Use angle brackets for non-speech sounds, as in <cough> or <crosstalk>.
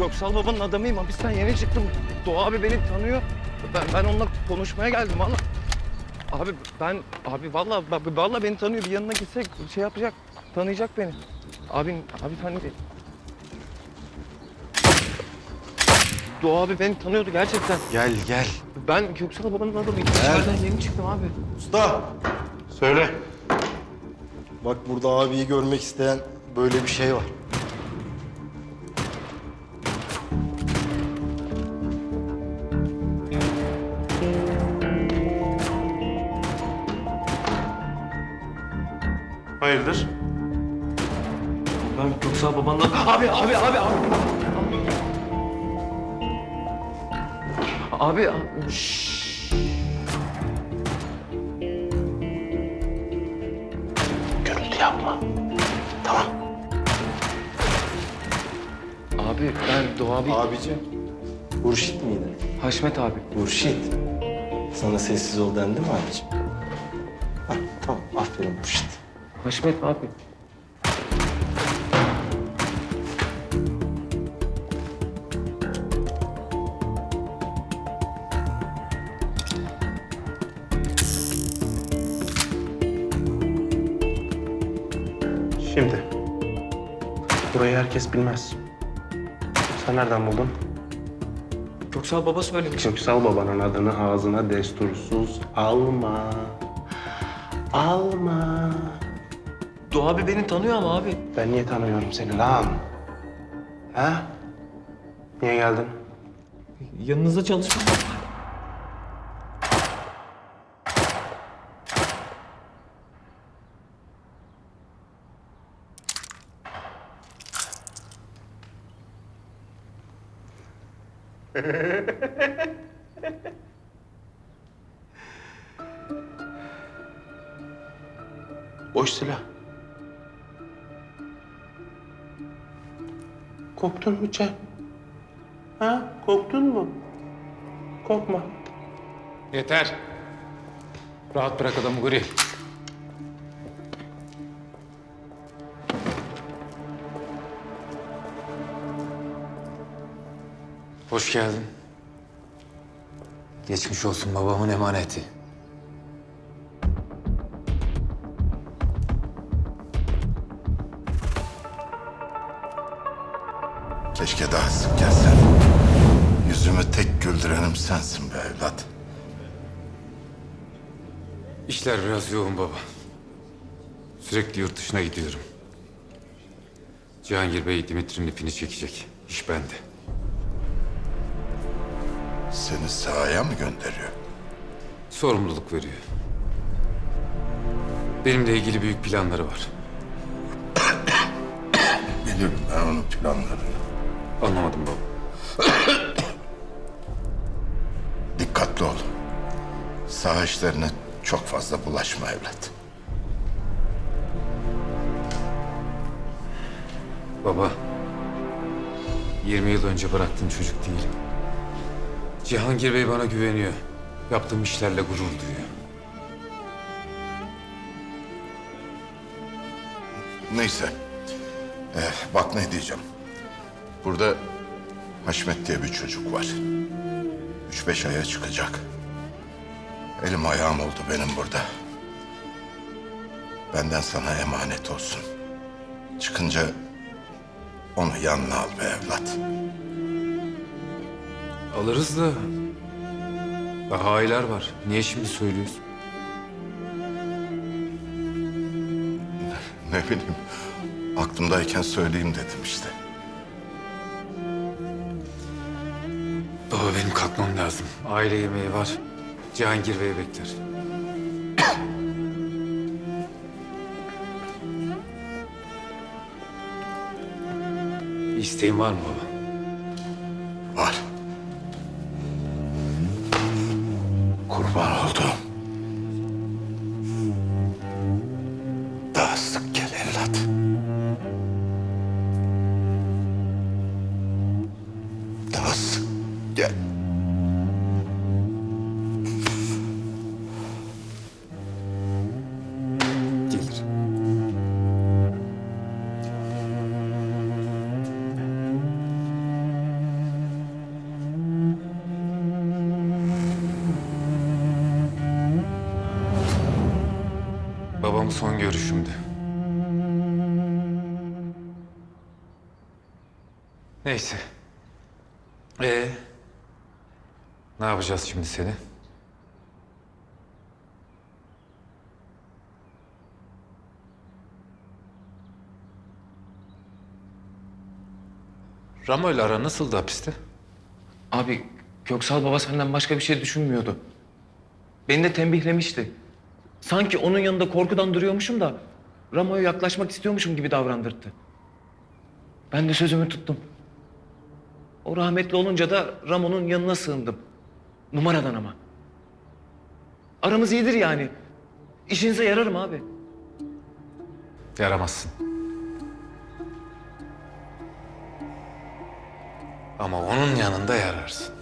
Köksal babanın adamıyım. Hapisten yeni çıktım. Doğa abi beni tanıyor. Ben, ben onunla konuşmaya geldim valla. Abi ben, abi valla, valla beni tanıyor. Bir yanına gitsek şey yapacak, tanıyacak beni. Abi, abi hani... Doğa abi beni tanıyordu gerçekten. Gel gel. Ben Köksal babanın adamıyım. İçeriden yeni çıktım abi. Usta. Söyle. Bak burada abiyi görmek isteyen böyle bir şey var. Hayırdır? Ben Köksal babanın... Abi, abi, abi, abi. Abi, abi. Gürültü yapma. Tamam. Abi ben Doğa abi... Abicim. Hurşit miydi? Haşmet abi. Hurşit. Sana sessiz ol dendi mi abicim? Ha, tamam. Aferin Hurşit. Haşmet abi. Şimdi. Burayı herkes bilmez. Sen nereden buldun? Köksal baba söyledi. Köksal babanın adını ağzına destursuz alma. Alma. Doğa abi beni tanıyor ama abi. Ben niye tanıyorum seni lan? Ha? Niye geldin? Yanınızda çalışmak. Boş silah. Korktun mu Cem? Ha? Korktun mu? Korkma. Yeter. Rahat bırak adamı Guri. Hoş geldin. Geçmiş olsun babamın emaneti. Keşke daha sık gelsen. Yüzümü tek güldürenim sensin be evlat. İşler biraz yoğun baba. Sürekli yurt dışına gidiyorum. Cihangir Bey Dimitri'nin ipini çekecek. İş bende. Seni sahaya mı gönderiyor? Sorumluluk veriyor. Benimle ilgili büyük planları var. Bilirim ben onun planlarını. Anlamadım baba. <coughs> Dikkatli ol. Saha işlerine çok fazla bulaşma evlat. Baba, 20 yıl önce bıraktığım çocuk değilim. Cihangir Bey bana güveniyor. Yaptığım işlerle gurur duyuyor. Neyse. Eh, bak ne diyeceğim. Burada Haşmet diye bir çocuk var. Üç beş aya çıkacak. Elim ayağım oldu benim burada. Benden sana emanet olsun. Çıkınca onu yanına al be evlat. Alırız da daha aylar var. Niye şimdi söylüyorsun? Ne bileyim, aklımdayken söyleyeyim dedim işte. Baba benim kalkmam lazım. Aile yemeği var. Cihangir Bey bekler. <coughs> Bir var mı baba? Babamı son görüşümdü. Neyse. Ee, ne yapacağız şimdi seni? Ramo ile ara nasıldı hapiste? Abi Köksal baba senden başka bir şey düşünmüyordu. Beni de tembihlemişti. Sanki onun yanında korkudan duruyormuşum da Ramo'ya yaklaşmak istiyormuşum gibi davrandırdı. Ben de sözümü tuttum. O rahmetli olunca da Ramo'nun yanına sığındım. Numaradan ama. Aramız iyidir yani. İşinize yararım abi. Yaramazsın. Ama onun yanında yararsın.